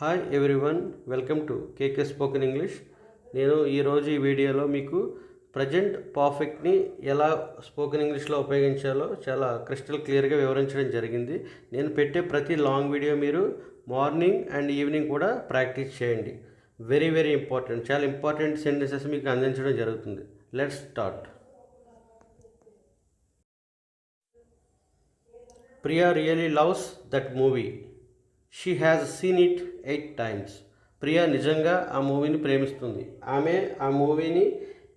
Hi everyone welcome to KK spoken English నేను ఈరోజు ఈ వీడియోలో మీకు ప్రజెంట్ పర్ఫెక్ట్ని ఎలా స్పోకెన్ ఇంగ్లీష్లో ఉపయోగించాలో చాలా క్రిస్టల్ క్లియర్గా వివరించడం జరిగింది. నేను పెట్టే ప్రతి లాంగ్ వీడియో మీరు మార్నింగ్ అండ్ ఈవినింగ్ కూడా ప్రాక్టీస్ చేయండి. వెరీ వెరీ ఇంపార్టెంట్ చాలా ఇంపార్టెంట్ సెంటెన్సెస్ మీకు అందించడం జరుగుతుంది. Let's start Priya really loves that movie she has seen it eight times Priya నిజంగా ఆ మూవీని ప్రేమిస్తుంది. ఆమె ఆ మూవీని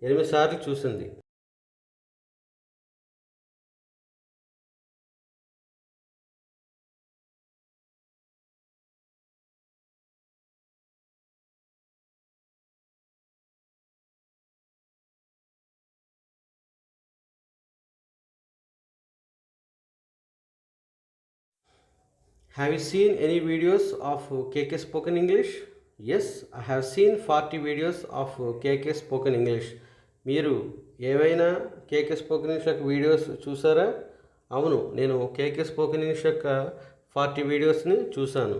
ఎనిమిది సార్లు చూసింది. Have you seen any videos of KK Spoken English? Yes, I have seen 40 videos of KK Spoken English. మీరు ఏవైనా కేకే స్పోకెన్ ఇంగ్లీష్ యొక్క వీడియోస్ చూసారా అవును నేను కేకే స్పోకెన్ ఇంగ్లీష్ యొక్క ఫార్టీ వీడియోస్ని చూశాను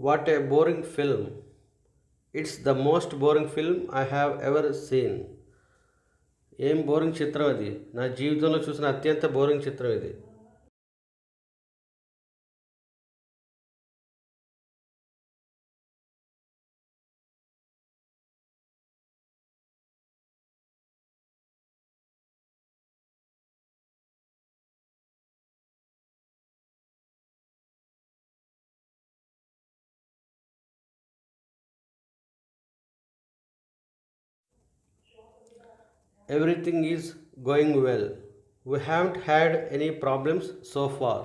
what a boring film it's the most boring film I have ever seen ఏం బోరింగ్ చిత్రం అది? నా జీవితంలో చూసిన అత్యంత బోరింగ్ చిత్రం ఇది. Everything is going well we haven't had any problems so far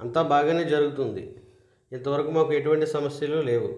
అంతా బాగానే జరుగుతుంది. ఇంతవరకు మాకు ఎటువంటి సమస్యలు లేవు.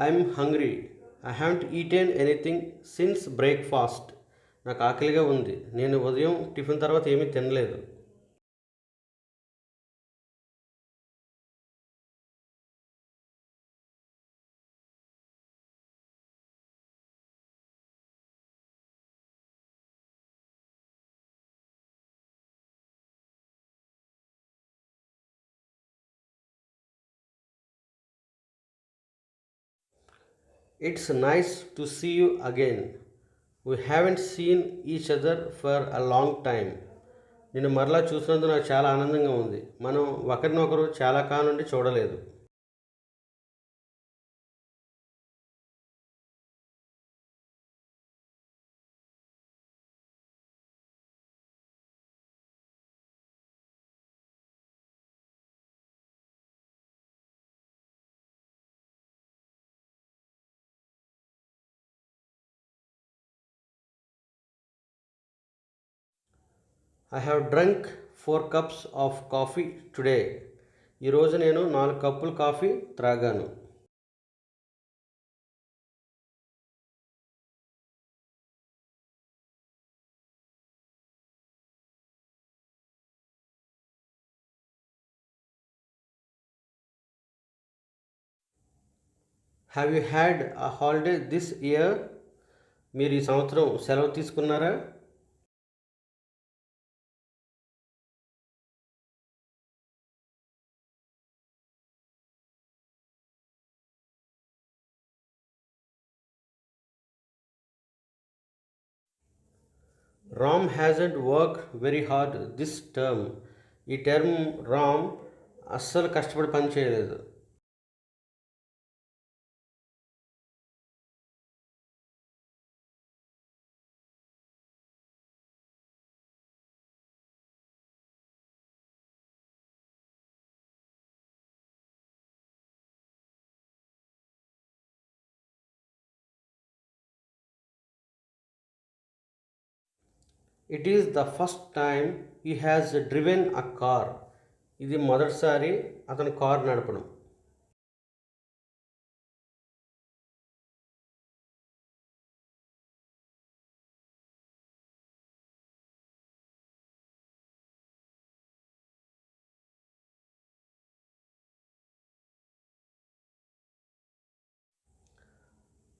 I'm hungry. I haven't eaten anything since breakfast. నాకు ఆకలిగా ఉంది. నేను ఉదయం టిఫిన్ తర్వాత ఏమీ తినలేదు. It's nice to see you again we haven't seen each other for a long time నేను మరలా చూసినందుకు నాకు చాలా ఆనందంగా ఉంది. మనం ఒకరినొకరు చాలా కాలం నుండి చూడలేదు. I have drunk four cups of coffee today ఈరోజు నేను నాలుగు కప్పులు coffee త్రాగాను. Have you had a holiday this year మీరు ఈ సంవత్సరం సెలవు తీసుకున్నారా? Ram hasn't work very hard this term ఈ టర్మ్ రామ్ అస్సలు కష్టపడి పనిచేయలేదు it is the first time he has driven a car ఇది మొదటిసారి అతను కార్ నడపడం.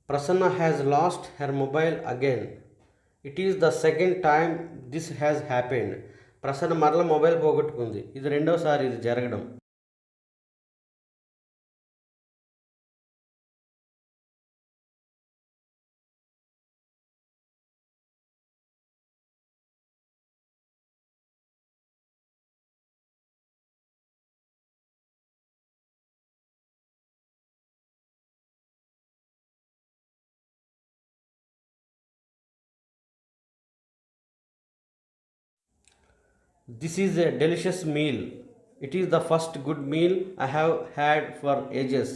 Prasanna has lost her mobile again it is the second time this has happened Prasanna మరల mobile పోగొట్టుకుంది. ఇది రెండోసారి ఇది జరగడం. This is a delicious meal it is the first good meal I have had for ages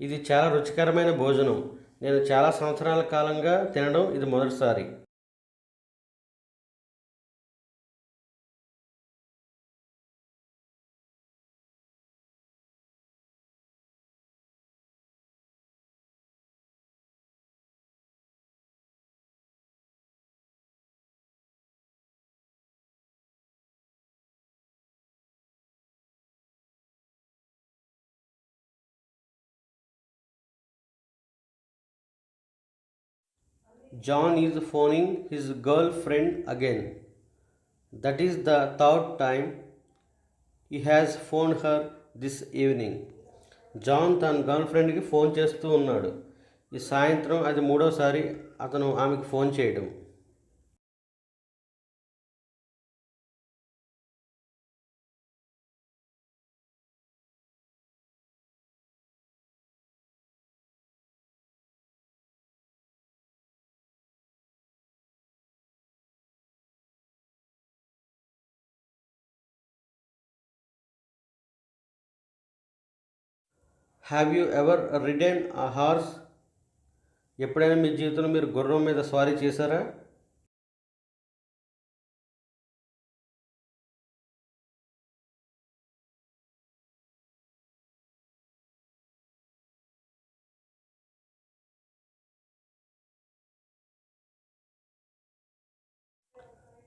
ఇది చాలా రుచికరమైన భోజనం. నేను చాలా సంవత్సరాల కాలంగా తినడం ఇది మొదటిసారి. John is phoning his girlfriend again. That is the third time he has phoned her this evening. John తన గర్ల్ ఫ్రెండ్కి ఫోన్ చేస్తూ ఉన్నాడు ఈ సాయంత్రం అది మూడోసారి అతను ఆమెకు ఫోన్ చేయడం have you ever ridden a horse ఎప్పుడైనా మీ జీవితంలో మీరు గుర్రం మీద స్వారీ చేశారా?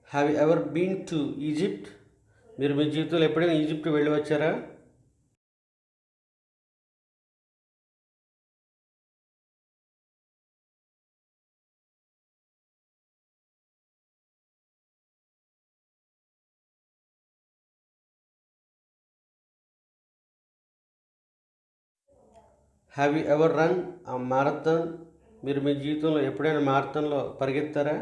Have you ever been to Egypt మీరు మీ జీవితంలో ఎప్పుడైనా ఈజిప్ట్ వెళ్ళి వచ్చారా? Have you ever run a marathon మీరు మీ జీవితంలో ఎప్పుడైనా మారథాన్లో పరిగెత్తారా?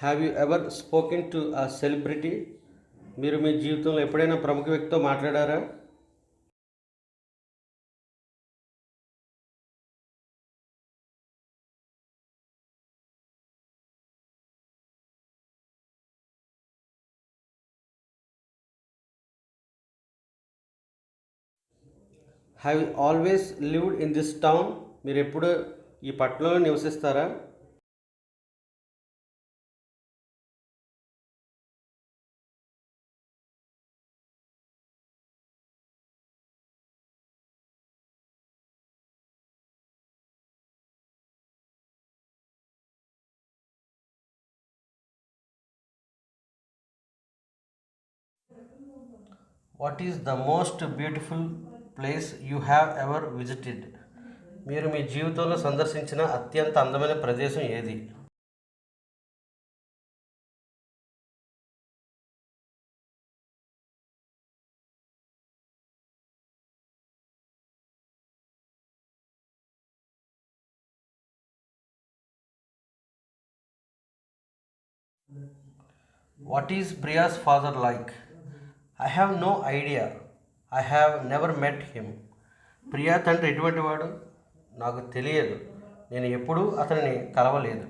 Have you ever spoken to a celebrity మీరు మీ జీవితంలో ఎప్పుడైనా ప్రముఖ వ్యక్తితో మాట్లాడారా? Have always lived in this town మీరు ఎప్పుడు ఈ పట్టణంలో నివసిస్తారా? What is the most beautiful place you have ever visited. మీరు మీ జీవితంలో సందర్శించిన అత్యంత అందమైన ప్రదేశం ఏది? What is Priya's father like I have no idea I have never met him Priya తండ్రి ఎటువంటి వాడు? నాకు తెలియదు. నేను ఎప్పుడూ అతనిని కలవలేదు.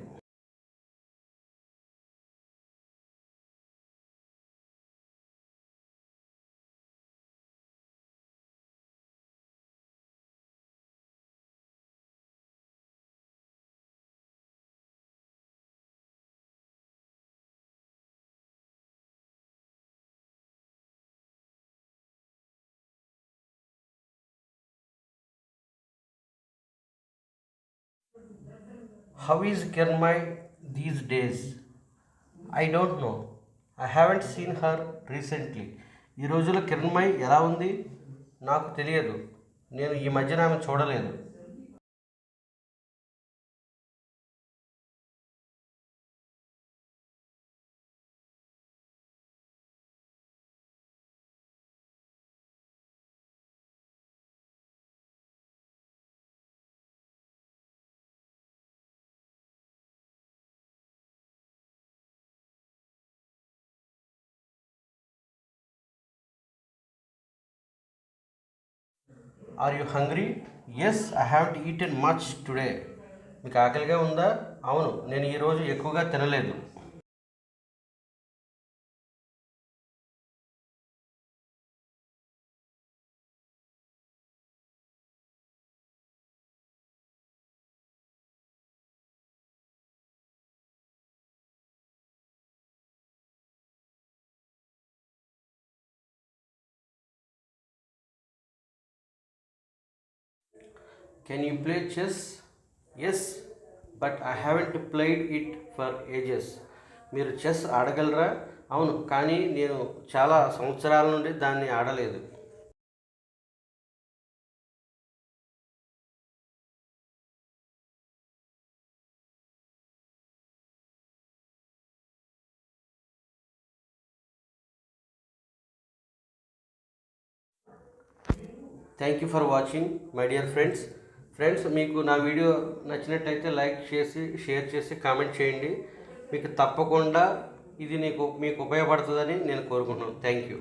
How is Kiranmai these days I don't know I haven't seen her recently ఈ రోజుల్లో కిరణ్మై ఎలా ఉంది? నాకు తెలియదు. నేను ఈ మధ్యన ఆమె చూడలేదు. Are you hungry? Yes I have eaten much today మీకు ఆకలిగా ఉందా? అవును నేను ఈరోజు ఎక్కువగా తినలేదు. Can you play chess yes but I haven't played it for ages మీరు చెస్ ఆడగలరా? అవును కానీ నేను చాలా సంవత్సరాల నుండి దాన్ని ఆడలేదు. Thank you for watching my dear friends friends మీకు నా వీడియో నచ్చినట్టయితే లైక్ చేసి షేర్ చేసి కామెంట్ చేయండి. మీకు తప్పకుండా ఇది నీకు మీకు ఉపయోగపడుతుందని నేను కోరుకుంటున్నాను. Thank you